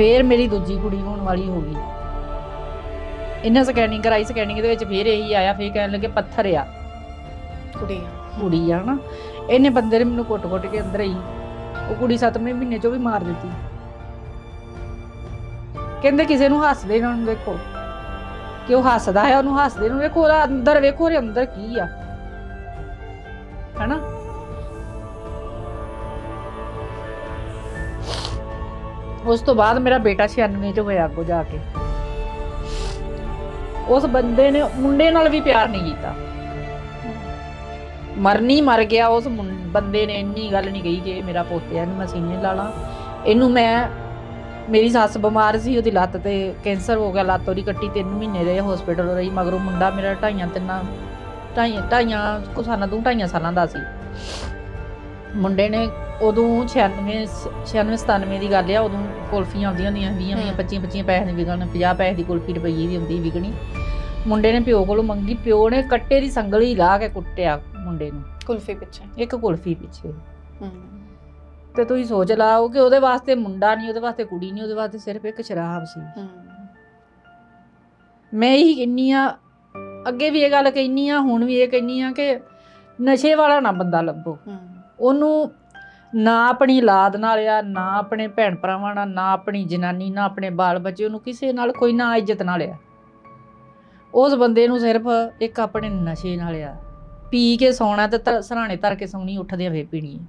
ਫੇਰ ਮੇਰੀ ਦੂਜੀ ਕੁੜੀ ਹੋਣ ਵਾਲੀ ਹੋ ਗਈ। ਇਹਨਾਂ ਸਕੈਨਿੰਗ ਕਰਾਈ ਸਕੈਨਿੰਗ ਦੇ ਵਿੱਚ ਫੇਰ ਇਹੀ ਆਇਆ ਫੇਰ ਕਹਿਣ ਲੱਗੇ ਪੱਥਰ ਆ। ਕੁੜੀਆਂ ਕੁੜੀ ਆ ਨਾ। ਇਹਨੇ ਬੰਦੇ ਨੇ ਮੈਨੂੰ ਕੁੱਟ-ਕੁੱਟ ਕੇ ਅੰਦਰ ਹੀ ਉਹ ਕੁੜੀ 7ਵੇਂ ਮਹੀਨੇ ਚੋਂ ਵੀ ਮਾਰ ਦਿੱਤੀ। ਕਹਿੰਦੇ ਕਿਸੇ ਨੂੰ ਹੱਸਦੇ ਇਹਨਾਂ ਨੂੰ ਦੇਖੋ। ਕਿ ਉਹ ਹੱਸਦਾ ਹੈ ਉਹਨੂੰ ਹੱਸਦੇ ਨੂੰ ਵੇਖੋ ਉਹਦਾ ਅੰਦਰ ਵੇਖੋ ਉਹਦੇ ਅੰਦਰ ਕੀ ਆ। ਹੈਨਾ? ਉਸ ਤੋਂ ਬਾਅਦ ਮੇਰਾ ਬੇਟਾ 96 ਚ ਹੋਇਆ ਅੱਗੋਂ ਜਾ ਕੇ। ਉਸ ਬੰਦੇ ਨੇ ਮੁੰਡੇ ਨਾਲ ਵੀ ਪਿਆਰ ਨਹੀਂ ਕੀਤਾ। ਮਰਨੀ ਮਰ ਗਿਆ, ਉਸ ਬੰਦੇ ਨੇ ਇੰਨੀ ਗੱਲ ਨਹੀਂ ਕਹੀ ਕਿ ਇਹ ਮੇਰਾ ਪੋਤਿਆ ਨੂੰ ਮੈਂ ਸੀਨੇ ਲਾ ਲਾਂ। ਇਹਨੂੰ ਮੈਂ, ਮੇਰੀ ਸੱਸ ਬਿਮਾਰ ਸੀ, ਉਹਦੀ ਲੱਤ ਤੇ ਕੈਂਸਰ ਹੋ ਗਿਆ, ਲੱਤ ਉਹਦੀ ਕੱਟੀ 3 ਮਹੀਨੇ ਰਹੇ ਹਸਪੀਟਲ ਰਹੀ, ਮਗਰੋਂ ਮੁੰਡਾ ਮੇਰਾ ਢਾਈਆਂ ਤਿੰਨਾਂ, ਢਾਈਆਂ ਢਾਈਆਂ ਕੁ ਸਾਲਾਂ ਤੋਂ ਢਾਈਆਂ ਸਾਲਾਂ ਦਾ ਸੀ। ਮੁੰਡੇ ਨੇ ਉਦੋਂ 96 96 97 ਦੀ ਗੱਲ ਆ ਉਦੋਂ ਕੁਲਫੀਆਂ ਆਉਂਦੀਆਂ ਹੁੰਦੀਆਂ 20 20 ਹਮ। 25 25 ਪੈਸੇ ਦੀ ਵਿਕਣ 50 ਪੈਸੇ ਦੀ ਕੁਲਫੀ ਰੁਪਈਏ ਦੀ ਹੁੰਦੀ ਵਿਕਣੀ। ਮੁੰਡੇ ਨੇ ਪਿਓ ਕੋਲੋਂ ਮੰਗੀ ਪਿਓ ਨੇ ਕੱਟੇ ਦੀ ਸੰਗਲੀ ਲਾ ਕੇ ਕੁੱਟਿਆ ਮੁੰਡੇ ਨੂੰ। ਕੁਲਫੀ ਪਿੱਛੇ। ਇੱਕ ਕੁਲਫੀ ਪਿੱਛੇ। ਹੂੰ। ਤੇ ਤੁਸੀਂ ਸੋਚ ਲਾਓ ਕਿ ਉਹਦੇ ਵਾਸਤੇ ਮੁੰਡਾ ਨਹੀਂ ਉਹਦੇ ਵਾਸਤੇ ਕੁੜੀ ਨਹੀਂ ਉਹਦੇ ਵਾਸਤੇ ਸਿਰਫ ਇੱਕ ਸ਼ਰਾਬ ਸੀ। ਹੂੰ। ਮੈਂ ਇਹੀ ਕਹਿੰਨੀ ਆ ਅੱਗੇ ਵੀ ਇਹ ਗੱਲ ਕਹਿੰਨੀ ਆ ਹੁਣ ਵੀ ਇਹ ਕਹਿੰਨੀ ਆ ਕਿ ਨਸ਼ੇ ਵਾਲਾ ਨਾ ਬੰਦਾ ਲੱਭੋ। ਹੂੰ। ਉਹਨੂੰ ਨਾ ਆਪਣੀ ਲਾਦ ਨਾਲ ਆ, ਨਾ ਆਪਣੇ ਭੈਣ ਭਰਾਵਾਂ ਨਾਲ, ਨਾ ਆਪਣੀ ਜਨਾਨੀ, ਨਾ ਆਪਣੇ ਬਾਲ ਬੱਚੇ, ਉਹਨੂੰ ਕਿਸੇ ਨਾਲ ਕੋਈ ਨਾ ਇੱਜ਼ਤ ਨਾਲ ਆ। ਉਸ ਬੰਦੇ ਨੂੰ ਸਿਰਫ ਇੱਕ ਆਪਣੇ ਨਸ਼ੇ ਨਾਲ ਆ। ਪੀ ਕੇ ਸੌਣਾ ਤੇ ਸਰਾਣੇ ਧਰ ਕੇ ਸੌਣੀ ਉੱਠਦੇ ਫੇਰ ਪੀਣੀ